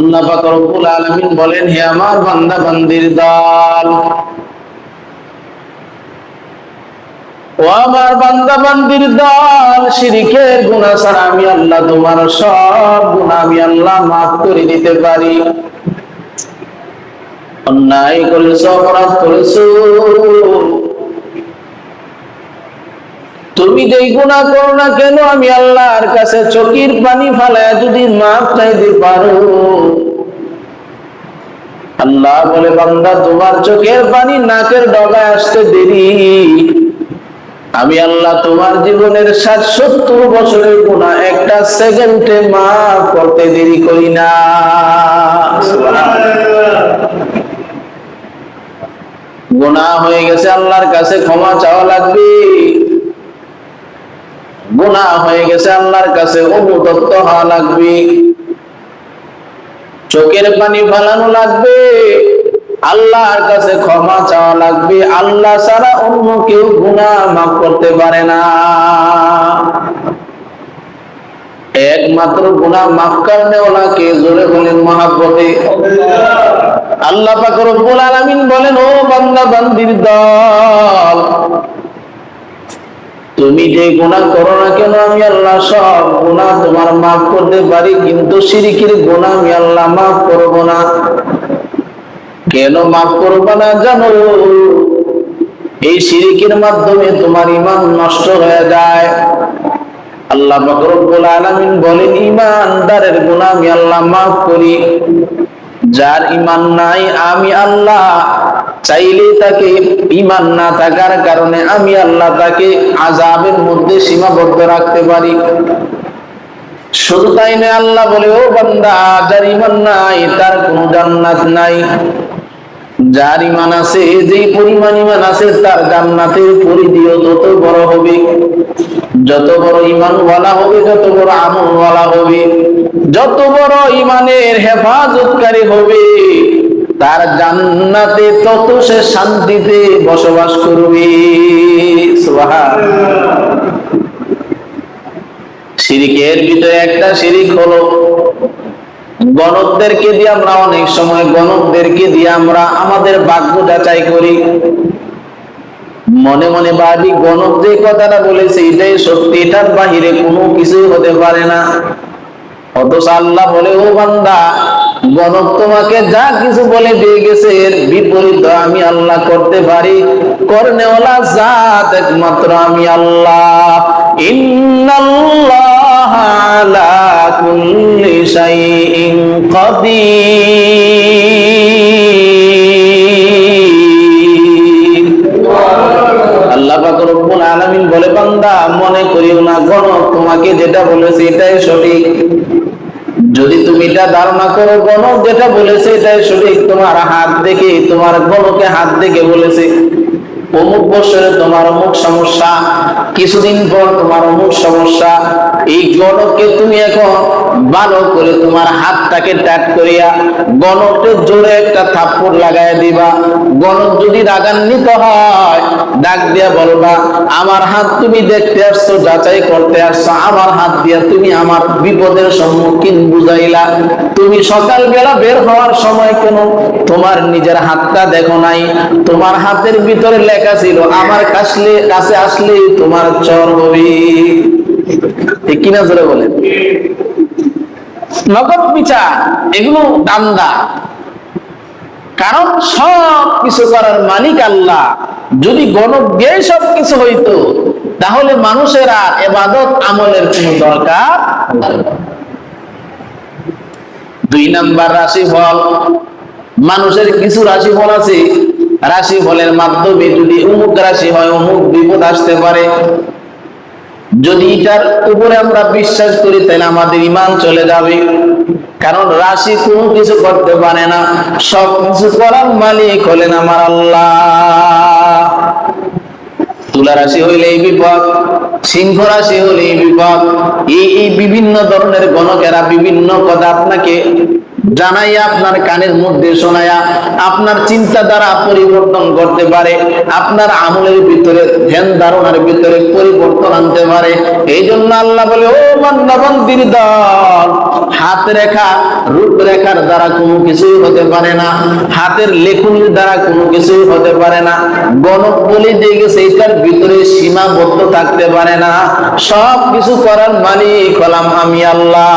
আল্লাহ পাক রব্বুল আলামিন বলেন, হে আমার বান্দা, বান্দির দল। ও আমার বান্দা, বান্দির দল ছাড়া আমি আল্লাহ, তোমার সব গুনাহ আমি আল্লাহ করে দিতে পারি। অন্যায় করেছ, অপরাধ করেছ। তুমি যেই গুণা করো না কেন, আমি আল্লাহর কাছে চকির পানি ফালায় যদি মাপ চাইতে পারো। আল্লাহ বলে, বান্দা, তোমার চোখের পানি নাকের ডগায় আসতে দেরি। আমি আল্লাহ, তোমার জীবনের ষাট সত্তর বছরের গুণা একটা সেকেন্ডে মাফ করতে দেরি করি না। গুণা হয়ে গেছে, আল্লাহর কাছে ক্ষমা চাওয়া লাগবে। গুণা হয়ে গেছে, আল্লাহর কাছে অনুতপ্ত হওয়া লাগবে। চোখের পানি ফালানো লাগবে, আল্লাহর কাছে ক্ষমা চাওয়া লাগবে। আল্লাহ ছাড়া অন্য কেউ গুণা মাফ করতে পারে না। একমাত্র গুণা মাফ করনে ওনাকে জোরে বলেন মহাব্বতে। আল্লাহ পাক রব্বুল আলামিন বলেন, ও বান্দা, বান্দির দল তুমি যে গুনাহ করো না কেন, আমি আল্লাহ সব গুনাহ তোমার মাফ করতে পারি, কিন্তু শিরিকের গুনাহ আমি আল্লাহ মাফ করব না। কেন মাফ করব না জানো? এই শিরিকের মাধ্যমে তোমার ইমান নষ্ট হয়ে যায়। আল্লাহ পাক রব্বুল আলামিন বলেন ইমানদারের গুনাহ আমি আল্লাহ মাফ করি। যার ইমান নাই, আমি আল্লাহ চাইলে তাকে ইমান না থাকার কারণে আমি আল্লাহ তাকে আজাবের মধ্যে সীমাবদ্ধ রাখতে পারি। শুধু তাই না আল্লাহ বলে, ও বান্দা, যার ইমান নাই, তার কোনো জান্নাত নাই। যার ইমান আছে, যেই পরিমাণ ইমান আছে, তার জান্নাতের পরিধিও তত বড় হবে। যত বড় ইমান ওয়ালা হবে, যত বড় আমল ওয়ালা হবে, যত বড় ইমানের হেফাজতকারী হবে। তার জান্নাতে তত সে শান্তিতে বসবাস করবে। সুবহান শিরিকের ভিতরে একটা শিরিক হলো, গণকদেরকে দিয়ে আমরা অনেক সময় গণকদেরকে দিয়ে আমরা আমাদের বাক্য যাচাই করি। মনে মনে ভাবি গণক যে কথাটা বলেছে, এটাই সত্যি, এটার বাহিরে কোনো কিছুই হতে পারে না। অথচ আল্লাহ বলে, ও বান্দা গণক তোমাকে যা কিছু বলে দিয়ে গেছে, এর বিপরীত আমি আল্লাহ করতে পারি। করনেওয়ালা জাত একমাত্র আমি আল্লাহ। ইন্নাল্লাহ ধারণা করো গণক যেটা বলেছে এটাই সঠিক। তোমার হাত দেখে, তোমার গণকে হাত দেখে বলেছে। অমুক বছরে তোমার অমুক সমস্যা, কিছুদিন পর তোমার অমুক সমস্যা। এই গণককে তুমি এখন ভালো করে তোমার হাতটাকে টাট করিয়া গণকের জোরে একটা থাপ্পড় লাগাই দিবা। গণক যদি রাগান্বিত হয়, ডাক দিয়া বলবা আমার হাত তুমি দেখতে আসছো, যাচাই করতে আসছো, আমার হাত দিয়া তুমি আমার বিপদের সম্মুখীন বুঝাইলা। তুমি সকালবেলা বের হওয়ার সময় কেন তোমার নিজের হাতটা দেখো নাই। তোমার হাতের ভিতরে লেখা ছিল, আমার কাছলে কাছে আসলে তোমার চর হবে। কিনা জোরে বলেন? নগদ বিচার, এগুলো দান্দা কারণ সব কিছু করার মালিক আল্লাহ। যদি দিয়ে সব কিছু হইতো, তাহলে মানুষের আর এবাদত আমলের কোনো দরকার দুই নাম্বার রাশি ফল মানুষের কিছু রাশি ফল আছে। রাশি ফলের মাধ্যমে যদি অমুক রাশি হয়, অমুক বিপদ আসতে পারে। যদি এটার উপরে আমরা বিশ্বাস করি, তাহলে আমাদের ইমান চলে যাবে। কারণ রাশি কোনো কিছু করতে পারে না, সব কিছু করার মালিক হলেন আমার আল্লাহ। তুলা রাশি হইলে এই বিপদ, সিংহ রাশি হলে এই বিপদ, এই এই বিভিন্ন ধরনের গণকেরা বিভিন্ন কথা আপনাকে জানাইয়া আপনার কানের মধ্যে শোনায়া আপনার চিন্তা দ্বারা পরিবর্তন করতে পারে, আপনার আমলের ভিতরে ধ্যান ধারণার ভিতরে পরিবর্তন আনতে পারে। এই জন্য আল্লাহ বলে, ও বান্দাবন্দির দল হাত রেখা রূপ রেখার দ্বারা কোনো কিছুই হতে পারে না, হাতের লেখনির দ্বারা কোনো কিছুই হতে পারে না, গণক বলে দিয়ে গেছে, এটার ভিতরে সীমাবদ্ধ থাকতে পারে না। সব কিছু করার মালিক হলাম আমি আল্লাহ।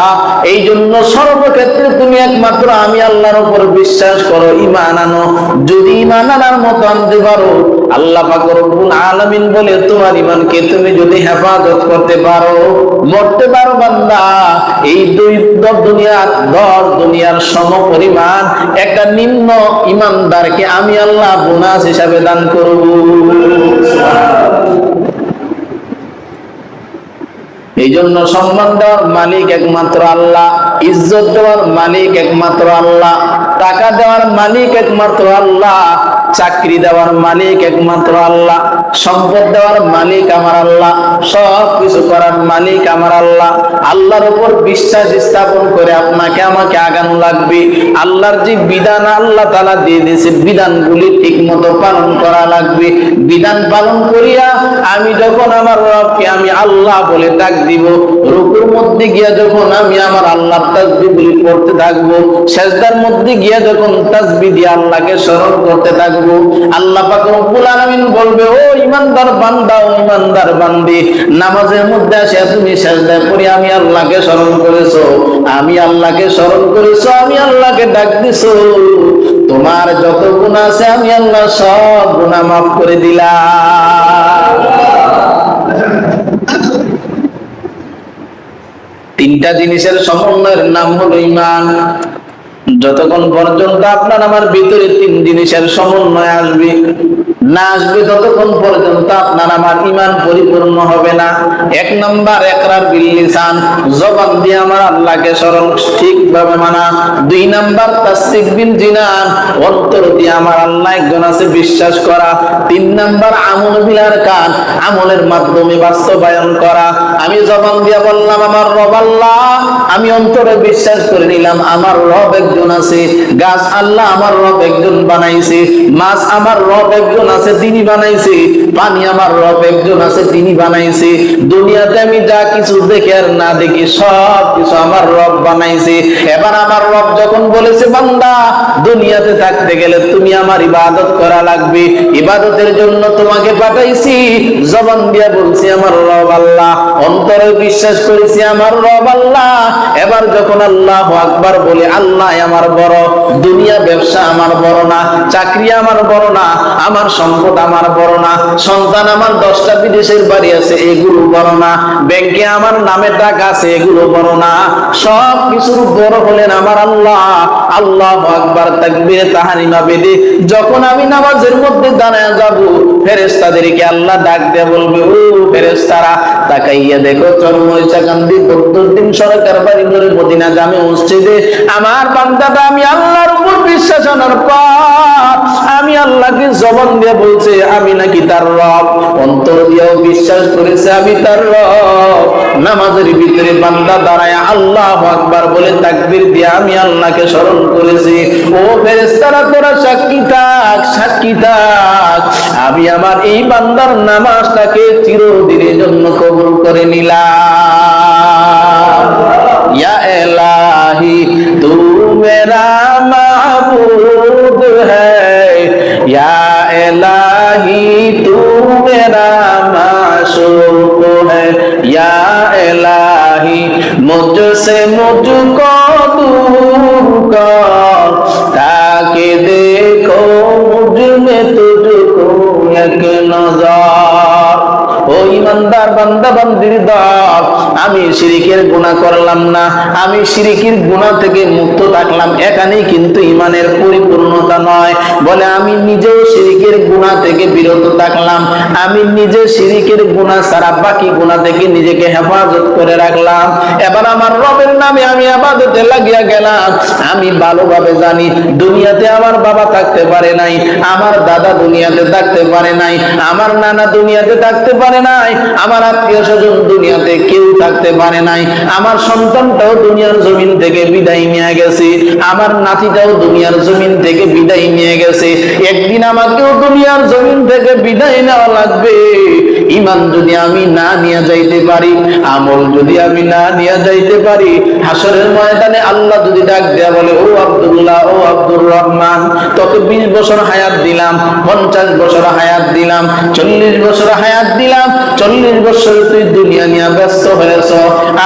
এই জন্য সর্বক্ষেত্রে তুমি একমাত্র আমি আল্লাহর উপর বিশ্বাস করো ইমান আনো। যদি ইমান আনার মতো আনতে পারো, আল্লাহ পাক রব্বুল আলামিন বলে, তোমার ইমানকে তুমি যদি হেফাজত করতে পারো, মরতে পারো বান্দা। এই দুই দুনিয়ার, দশ দুনিয়ার সম পরিমাণ একটা নিম্ন ইমানদারকে আমি আল্লাহ বোনাস হিসাবে দান করব। এই জন্য সম্মান দেওয়ার মালিক একমাত্র আল্লাহ। ইজ্জত দেওয়ার মালিক একমাত্র আল্লাহ টাকা দেওয়ার মালিক একমাত্র আল্লাহ চাকরি দেওয়ার মালিক একমাত্র আল্লাহ, সম্পদ দেওয়ার মালিক আমার আল্লাহ সব কিছু করার মালিক আমার আল্লাহ। আল্লাহর উপর বিশ্বাস স্থাপন করে আপনাকে আমাকে আগানো লাগবে। আল্লাহর যে বিধান আল্লাহ তালা দিয়ে দিয়েছে, বিধানগুলি ঠিক মতো পালন করা লাগবে। বিধান পালন করিয়া আমি যখন আমার রবকে আমি আল্লাহ বলে ডাক দিব, রুকুর মধ্যে গিয়া যখন আমি আমার আল্লাহর তাসবি বলি করতে থাকব, সেজদার মধ্যে গিয়া যখন তাসবি দিয়ে আল্লাহকে স্মরণ করতে থাকব আল্লাহ রব্বুল আলামিন বলবে, ও ইমানদার বান্দা, ও ইমানদার বান্দি, নামাজের মধ্যে আসে তুমি আমি আল্লাহকে স্মরণ আমি আল্লাহকে স্মরণ আমি আল্লাহকে ডাক তোমার যত গুণ আছে আমি আল্লাহ সব গুনাহ মাফ করে দিলাম। তিনটা জিনিসের সমন্বয়ের নাম হলো ইমান। যতক্ষণ পর্যন্ত আপনার আমার ভিতরে তিন জিনিসের সমন্বয় আসবে না আসবে ততক্ষণ পর্যন্ত আপনার আমার ইমান পরিপূর্ণ হবে না। এক নম্বর, একরার দিয়ে আমার আল্লাহকে স্মরণ ঠিকভাবে মানা। দুই নাম্বার বিল জিনান। অন্তর দিয়ে আমার আল্লাহ একজন আছে বিশ্বাস করা। তিন নাম্বার, আমল বিলার কান আমলের মাধ্যমে বাস্তবায়ন করা। আমি জবান দিয়ে বললাম, আমার রব আল্লাহ। আমি অন্তরে বিশ্বাস করে নিলাম, আমার রব একজন আছে। গাছ আল্লাহ আমার রব একজন বানাইছে। মাছ আমার রব একজন আছে, তিনি বানাইছে। পানি আমার রব, একজন আছে, তিনি বানাইছে। দুনিয়াতে আমি যা কিছু দেখে আর না দেখি সব কিছু আমার রব বানাইছে। এবার আমার রব যখন বলেছে, বান্দা, দুনিয়াতে থাকতে গেলে তুমি আমার ইবাদত করা লাগবে। ইবাদতের জন্য তোমাকে পাঠাইছি। জবান দিয়া বলছি, আমার রব আল্লাহ অন্তরে বিশ্বাস করেছি আমার রব আল্লাহ। এবার যখন আল্লাহ আকবার বলে, আল্লাহ আমার বড়, দুনিয়া ব্যবসা আমার বড় না, চাকরি আমার বড় না, আমার সম্পদ আমার বড় না, সন্তান আমার দশটা বিদেশের বাড়ি আছে, এগুলো বড় না, ব্যাংকে আমার নামে টাকা আছে, এগুলো বড় না। সব কিছুর বড় হলেন আমার আল্লাহ। আল্লাহ আকবার তাকবীরে তাহারিমা বেদে যখন আমি নামাজের মধ্যে দাঁড়ায় যাব, ফেরেশতাদেরকে আল্লাহ ডাক দিয়ে বলবে, ও ফেরেশতারা, তাকাইয়া দেখো বত্তর দিন সরকার বাড়ি ধরে মদিনা মসজিদে। আমার বান্দাটা, আমি আল্লাহর উপর বিশ্বাস আনার পর আমি আল্লাহকে দিয়ে বলছে, আমি নাকি তার রব। অন্তর দিয়েও বিশ্বাস করেছে, আমি তার রব। নামাজের ভিতরে বান্দা দাঁড়ায়, আল্লাহ আকবার বলে তাকবীর দিয়ে আমি আল্লাহকে স্মরণ করেছি। ও ফেরেশতারা, তোরা সাক্ষী থাক সাক্ষী থাক। আমি আমার এই বান্দার নামাজটাকে চিরদিনের জন্য কবুল করে নিলাম। ইয়া এলাহি তু মেরা মাহবুব হ্যায়। ইয়া এলাহি তু মেরা মাশুক হ্যায়। ইয়া এলাহি মুঝসে মুঝকো দূর কর ইমানদার বান্দা দল। আমি শিরিকের গুনাহ করলাম না। আমি শিরিকের গুনাহ থেকে মুক্ত থাকলাম। এখানেই কিন্তু ইমানের পরিপূর্ণতা নয়। বলে, আমি নিজেও শিরিকের গুনাহ থেকে বিরত থাকলাম। আমি নিজে শিরিকের গুনাহ ছাড়া বাকি গুনাহ থেকে নিজেকে হেফাজত করে রাখলাম। এবার আমার রবের নামে আমি আবাদতে লাগিয়া গেলাম। আমি ভালোভাবে জানি, দুনিয়াতে আমার বাবা থাকতে পারে নাই, আমার দাদা দুনিয়াতে থাকতে পারে নাই, আমার নানা দুনিয়াতে থাকতে পারে নাই, আমার আত্মীয় স্বজন দুনিয়াতে কেউ থাকতে পারে নাই। আমার সন্তানটাও দুনিয়ার জমিন থেকে বিদায় নিয়ে গেছে। আমার নাতিটাও দুনিয়ার জমিন থেকে বিদায় নিয়ে গেছে। একদিন আমাকেও দুনিয়ার জমিন থেকে বিদায় নেওয়া লাগবে। ইমান যদি আমি না নিয়ে যাইতে পারি, আমল যদি আমি না নিয়ে যাইতে পারি, হাসরের ময়দানে আল্লাহ যদি ডাক দেয়া বলে, ও আব্দুল্লাহ, ও আব্দুর রহমান, তোকে বিশ বছর হায়াত দিলাম, পঞ্চাশ বছর হায়াত দিলাম, চল্লিশ বছর হায়াত দিলাম, চল্লিশ বছর তুই দুনিয়া নিয়ে ব্যস্ত হয়েছ,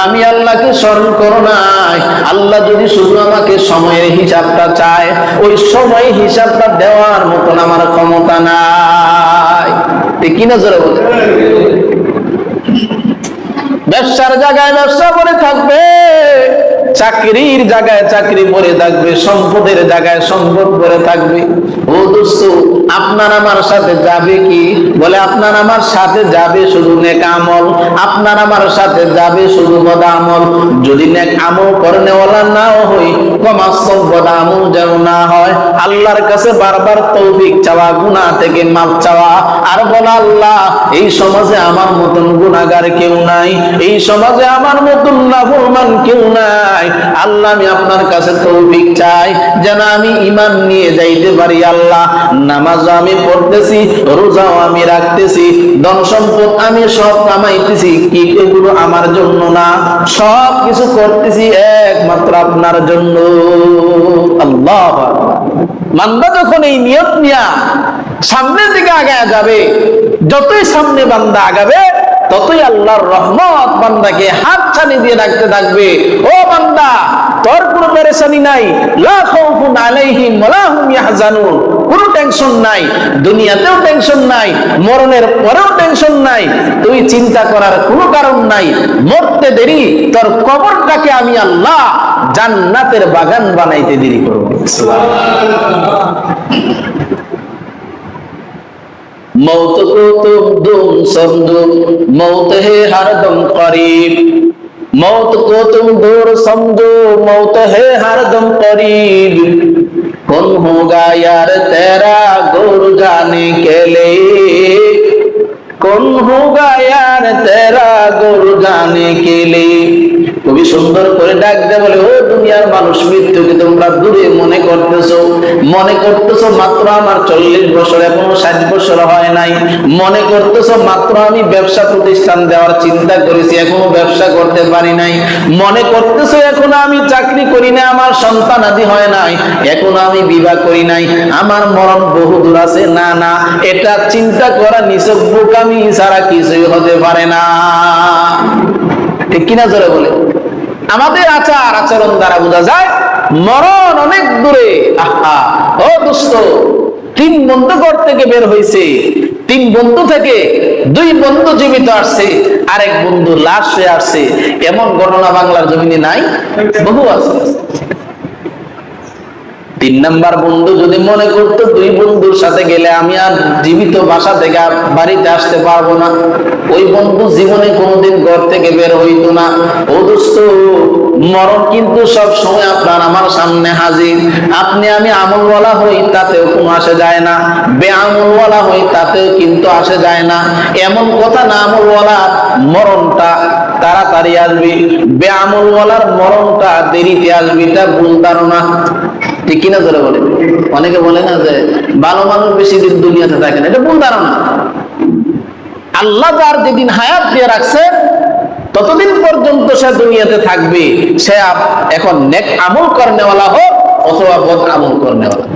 আমি আল্লাহকে স্মরণ করো নাই। আল্লাহ যদি শুধু আমাকে সময়ের হিসাবটা চায়, ওই সময় হিসাবটা দেওয়ার মতন আমার ক্ষমতা নাই। কি বলে ব্যবসার জায়গায় ব্যবসা করে থাকবে, চাকরির জায়গায় চাকরি পরে থাকবে, সম্পদের জায়গায় সম্পদ করে থাকবে। ও দোস্ত, আপনার আমার সাথে যাবে কি? বলে, আপনার আমার সাথে যাবে শুধু নেক আমল, আপনার আমার সাথে যাবে শুধু বদ আমল। যদি নেক আমল করনেওয়ালা নাও হই কমাস্তম বদ আমল যেন না হয়। আল্লাহর কাছে বারবার তৌফিক চাওয়া, গুনাহ থেকে মাপ চাওয়া। আর বলা, আল্লাহ, এই সমাজে আমার মতন গুনাহগার কেউ নাই, এই সমাজে আমার মতন নাফরমান কেউ নাই। আল্লাহ, আমি আপনার কাছে তৌফিক চাই। যেন আমি ইমান নিয়ে যাইতে পারি, আল্লাহ। নামাজ আমি পড়তেছি, রোজাও আমি রাখতেছি ধন সম্পদ আমি সব কামাইতেছি, কি এগুলো আমার জন্য না? সব কিছু করতেছি একমাত্র আপনার জন্য। আল্লাহ মান্দা যখন এই নিয়ত নিয়া সামনের দিকে আগায় যাবে, যতই সামনে বান্দা আগাবে, ততই আল্লাহর রহমত বান্দাকে হাত ছানি দিয়ে রাখতে থাকবে। ও বান্দা, তোর কোনো পেরেশানি নাই। লা খাউফুন আলাইহিম ওয়ালা হুম ইয়াহজানুন। কোনো টেনশন নাই, দুনিয়াতেও টেনশন নাই, মরণের পরেও টেনশন নাই, তুই চিন্তা করার কোনো কারণ নাই, মরতে দেরি, তোর কবরটাকে আমি আল্লাহ জান্নাতের বাগান বানাইতে দেরি করব। মৌত কৌতুম দুম সন্দু মৌত হে হারদম করিব। মৌত কৌতুম দুর সন্দু মৌত হে হারদম করিব। कौन होगा यार तेरा गुर जाने के लिए? কোন হুগা ইয়ার তেরা গোর গানে কেলে? খুবই সুন্দর করে ডাক দেয় বলে, ও দুনিয়ার মানুষ মৃত্যুকে তোমরা দূরে মনে করতেছো? মনে করতেছো মাত্র আমার চল্লিশ বছর এখনও ষাট বছর হয় নাই। মনে করতেছো মাত্র আমি ব্যবসা প্রতিষ্ঠান দেওয়ার চিন্তা করেছি, এখনও ব্যবসা করতে পারি নাই। মনে করতেছো এখন আমি চাকরি করি না আমার সন্তান আদি হয় নাই। এখন আমি বিবাহ করি নাই। আমার মরণ বহু দূর আছে। না না, এটা চিন্তা করা নিচক বোকাম ছাড়া কিছুই হতে পারে না। ঠিক কিনা জোরে বলে? আমাদের আচার আচরণ দ্বারা বোঝা যায়, মরণ অনেক দূরে। আহা, ও দোস্ত তিন বন্ধু ঘর থেকে বের হয়েছে তিন বন্ধু থেকে দুই বন্ধু জীবিত আসছে, আরেক বন্ধু লাশ হয়ে আসছে। এমন ঘটনা বাংলার জমিনে নাই, বহু আছে। তিন নাম্বার বন্ধু যদি মনে করতো দুই বন্ধুর সাথে গেলে আমি আর জীবিত বাসা থেকে বাড়িতে আসতে পারব না। ওই বন্ধু জীবনে কোনোদিন ঘর থেকে বের হইতো না। ও দোস্ত, মরণ কিন্তু সব সময় আপনার আমার সামনে হাজির। আপনি আমি আমলওয়ালা হই তাতেও কোনো আসে যায় না। বেআমলওয়ালা হই তাতেও কিন্তু আসে যায় না। এমন কথা না আমলওয়ালা, মরণটা তাড়াতাড়ি আসবে। বেআমলওয়ালার মরণটা দেরিতে আসবে, এটা ভুল ধারণা। ঠিক কিনা ধরে বলে? অনেকে বলে না যে ভালো মানুষ বেশি দিন দুনিয়াতে থাকে না। এটা ভুল ধারণা। আল্লাহ যার যেদিন হায়াত দিয়ে রাখছে, ততদিন পর্যন্ত সে দুনিয়াতে থাকবে। সে এখন নেক আমল করনেওয়ালা হোক অথবা বদ আমল করনেওয়ালা।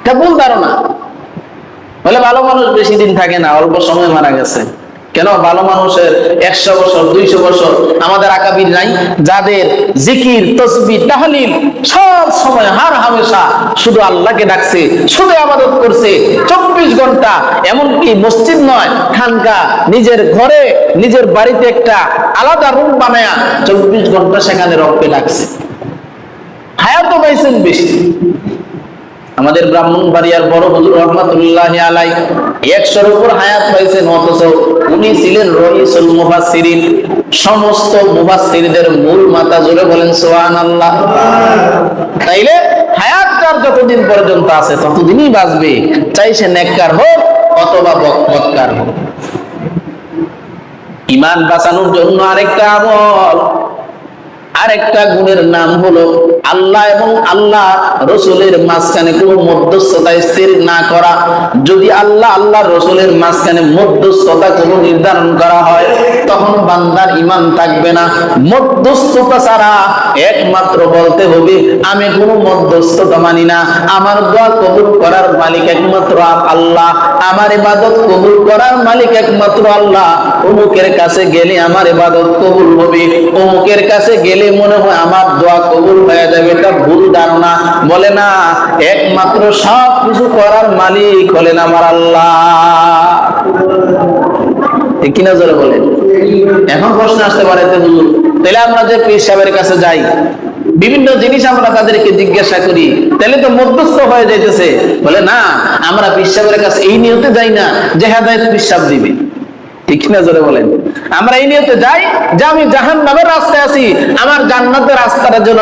এটা ভুল ধারণা। বলে ভালো মানুষ বেশি দিন থাকে না, অল্প সময় মারা গেছে। কেন ভালো মানুষের একশো বছর, দুইশো বছর আমাদের আকাবির নাই? যাদের জিকির, তসবি, তাহলিল সব সময় হার হামেশা শুধু আল্লাহকে ডাকছে, শুধু আবাদত করছে, চব্বিশ ঘণ্টা। এমনকি মসজিদ নয়, খানকা, নিজের ঘরে, নিজের বাড়িতে একটা আলাদা রুম বানায়া চব্বিশ ঘণ্টা সেখানে রবকে ডাকছে। হায়াতও পাইছেন বেশি। আমাদের ব্রাহ্মণ বাড়িয়ার বড় হুজুর রহমাতুল্লাহ আলাই একশোর উপর হায়াত পাইছেন অথচ উনি ছিলেন রইসুল মুফাসসিরিন। সমস্ত মুফাসসিরদের মূল মাথা জুড়ে বলেন সুবহান আল্লাহ তাইলে হায়াত তার যতদিন পর্যন্ত আছে, ততদিনই বাঁচবে। চাই সে নেককার হোক অথবা বৎকার হোক। ইমান বাঁচানোর জন্য আরেকটা আমল, আরেকটা গুণের নাম হলো আল্লাহ এবং আল্লাহ রসুলের মাঝখানে কোনো মধ্যস্থতা স্থির না করা। যদি আল্লাহ আল্লাহ রসুলের মাঝখানে মধ্যস্থতা কোনো নির্ধারণ করা হয়, তখন বান্দার ইমান থাকবে না। মধ্যস্থতা ছাড়া একমাত্র বলতে হবে, আমি কোনো মধ্যস্থতা মানি না। আমার দোয়া কবুল করার মালিক একমাত্র আল্লাহ। আমার ইবাদত কবুল করার মালিক একমাত্র আল্লাহ। অমুকের কাছে গেলে আমার ইবাদত কবুল হবে। অমুকের কাছে গেলে মনে হয় আমার দোয়া কবুল হয়ে যাবে। এটা ভুল ধারণা বলে না, একমাত্র সব কিছু করার মালিক হলেন আমার আল্লাহ। কিনা জোরে বলেন? এখন প্রশ্ন আসতে পারে হুজুর, তাহলে আমরা যে পীর সাহেবের কাছে যাই, বিভিন্ন জিনিস আমরা তাদেরকে জিজ্ঞাসা করি, তাহলে তো মধ্যস্থ হয়ে যাইতেছে। বলে, না, আমরা পীর সাহেবের কাছে এই নিয়তে যাই না যে হেদায়ত পীর সাহেব দিবে। ঠিক না বলেন। আমরা এই যাই যে আমি জাহান নামের রাস্তায় আছি, আমার জান্নাতের রাস্তাটা যেন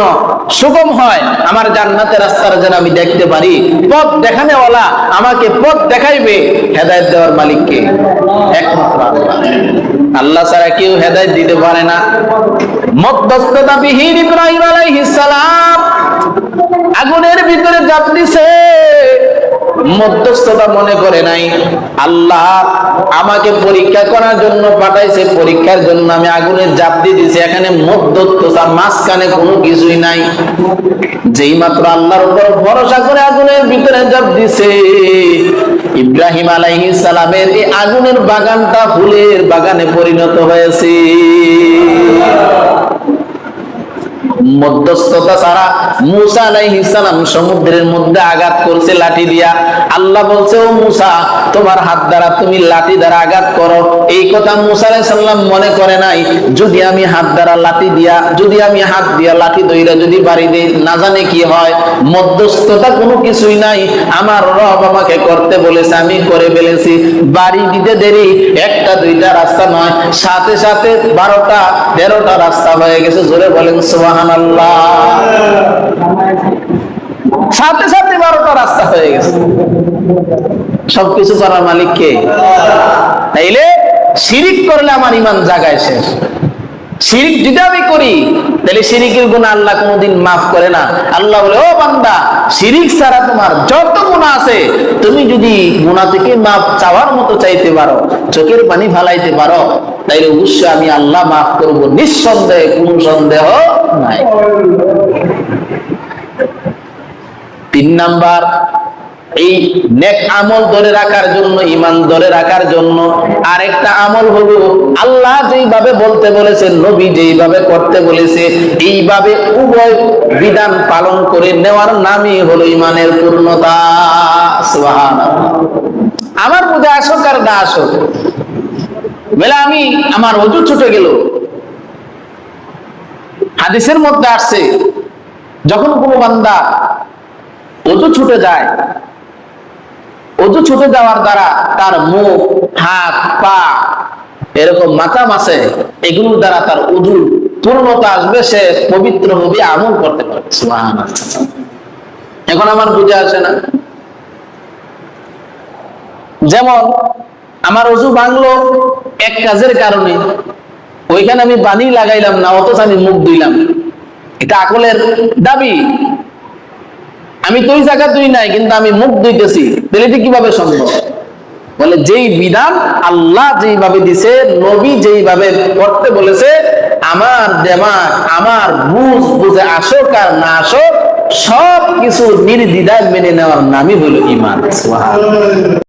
সুগম হয়, আমার জান্নাতের রাস্তাটা যেন আমি দেখতে পারি। পথ দেখানেওয়ালা আমাকে পথ দেখাইবে হেদায়ত দেওয়ার মালিককে। একমাত্র আল্লাহ ছাড়া কেউ হেদায়ত দিতে পারে না। মধ্যস্থতা বিহীন ইব্রাহিম আলাইহিস সালাম আগুনের ভিতরে জাপ দিছে। মধ্যস্থতা মনে করে নাই। আল্লাহ আমাকে পরীক্ষা করার জন্য পাঠাইছে, পরীক্ষার জন্য আমি আগুনের জাপ দিয়ে দিছি এখানে মধ্যস্থতা মাঝখানে কোনো কিছুই নাই। যেই মাত্র আল্লাহর উপর ভরসা করে আগুনের ভিতরে জাপ দিছে। ইব্রাহিম আলাইহিস সালামের এই আগুনের বাগানটা ফুলের বাগানে পরিণত হয়েছে। মধ্যস্থতা ছাড়া মুসা আলাইহিস সালাম সমুদ্রের মধ্যে আঘাত করছে, লাঠি দিয়া। আল্লাহ বলছে, ও মুসা, তোমার হাত দ্বারা তুমি লাঠি দ্বারা আঘাত করো। এই কথা মুসা আলাইহিস সালাম মনে করে নাই, যদি আমি হাত দ্বারা লাঠি দিয়া, যদি আমি হাত দিয়া লাঠি দইরা যদি বাড়ি দেই না জানে কি হয়, মধ্যস্থতা কোনো কিছুই নাই। আমার রব আমাকে করতে বলেছে, আমি করে ফেলেছি। বাড়ি দিতে দেরি, একটা, দুইটা রাস্তা নয়। সাথে সাথে বারোটা, তেরোটা রাস্তা হয়ে গেছে। জোরে বলেন সাথে সাথে বারোটা রাস্তা হয়ে গেছে। সবকিছু করার মালিক কে? তাইলে শিরিক করলে আমার ইমান জাগায় শেষ। শিরিক যদি আমি করি তাহলে শিরিকের গুণ আল্লাহ কোনোদিন মাফ করে না। আল্লাহ বলে, ও বান্দা শিরিক ছাড়া তোমার যত গুণা আছে, তুমি যদি গুণা থেকে মাফ চাওয়ার মতো চাইতে পারো, চোখের পানি ফালাইতে পারো, তাইলে অবশ্যই আমি আল্লাহ মাফ করব। নিঃসন্দেহে, কোন সন্দেহ নাই। তিন নাম্বার এই নেক আমল ধরে রাখার জন্য ইমান ধরে রাখার জন্য আরেকটা আমল হলো, আল্লাহ যেইভাবে বলতে বলেছেন নবী যেইভাবে করতে বলেছে, এইভাবে উভয় বিধান পালন করে নেওয়ার নামই হলো ইমানের পূর্ণতা। আমার বুঝে আসুক আর না আসুক, বেলা আমি আমার অজু ছুটে গেল। হাদিসের মধ্যে আসছে, যখন কোনো বান্দা অজু ছুটে যায় অজু ছুটে যাওয়ার দ্বারা তার মুখ, হাত, পা এরকম মাথা মাসে এগুলোর দ্বারা তার উজু পূর্ণতা আসবে, সে পবিত্র হবে আমল করতে পারবে। এখন আমার বুঝে আসে না। যেমন আমার অজু ভাঙলো এক কাজের কারণে, ওইখানে আমি পানি লাগাইলাম না, অথচ আমি মুখ ধুইলাম। এটা আকলের দাবি। আমি তো ওই জায়গা তুই নাই, কিন্তু আমি মুখ ধুইতেছি। তাহলে এটা কীভাবে সম্ভব? বলে, যেই বিধান আল্লাহ যেইভাবে দিছে, নবী যেইভাবে করতে বলেছে, আমার দেমাক আমার বুঝ বুঝে আসুক আর না আসক সব কিছু নির্দিদায় মেনে নেওয়ার নামই হলো ইমান।